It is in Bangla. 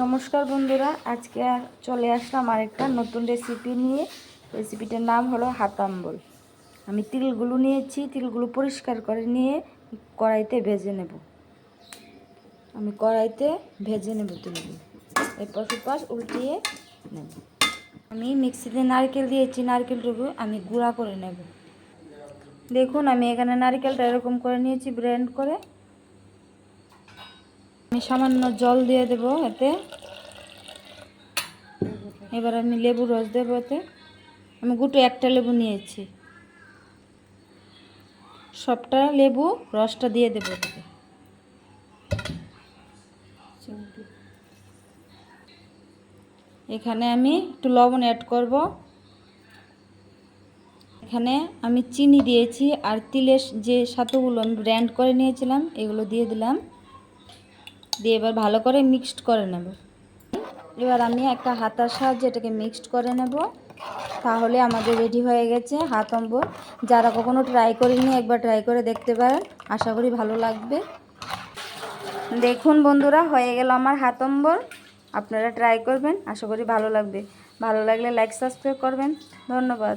নমস্কার বন্ধুরা, আজকে চলে আসলাম আরেকটা নতুন রেসিপি নিয়ে। রেসিপিটার নাম হলো হাতাম্বল আমি তিলগুলো নিয়েছি, তিলগুলো পরিষ্কার করে নিয়ে কড়াইতে ভেজে নেব। আমি কড়াইতে ভেজে নেব তিলগুলো। এরপর সুপাশ উল্টিয়ে নেব। আমি মিক্সিতে নারকেল দিয়েছি, নারকেলটুকু আমি গুঁড়া করে নেব। দেখুন, আমি এখানে নারকেলটা এরকম করে নিয়েছি ব্রেন্ড করে। আমি সামান্য জল দিয়ে দেব এতে। এবার আমি লেবু রস দেবো এতে। আমি গুটো একটা লেবু নিয়েছি। সবটা লেবু রসটা দিয়ে দেবো এতে। এখানে আমি একটু লবণ অ্যাড করব। এখানে আমি চিনি দিয়েছি আর তিলের যে সাতুগুলো আমি ব্র্যান্ড করে নিয়েছিলাম, এগুলো দিয়ে দিলাম। দিয়ে এবার ভালো করে মিক্সড করে নেব। এবার আমি একটা হাতার সাহায্যে এটাকে মিক্সড করে নেব। তাহলে আমাদের রেডি হয়ে গেছে হাত অম্বর যারা কখনো ট্রাই করিনি, একবার ট্রাই করে দেখতে পারেন। আশা করি ভালো লাগবে। দেখুন বন্ধুরা, হয়ে গেল আমার হাত অম্বর আপনারা ট্রাই করবেন, আশা করি ভালো লাগবে। ভালো লাগলে লাইক সাবস্ক্রাইব করবেন। ধন্যবাদ।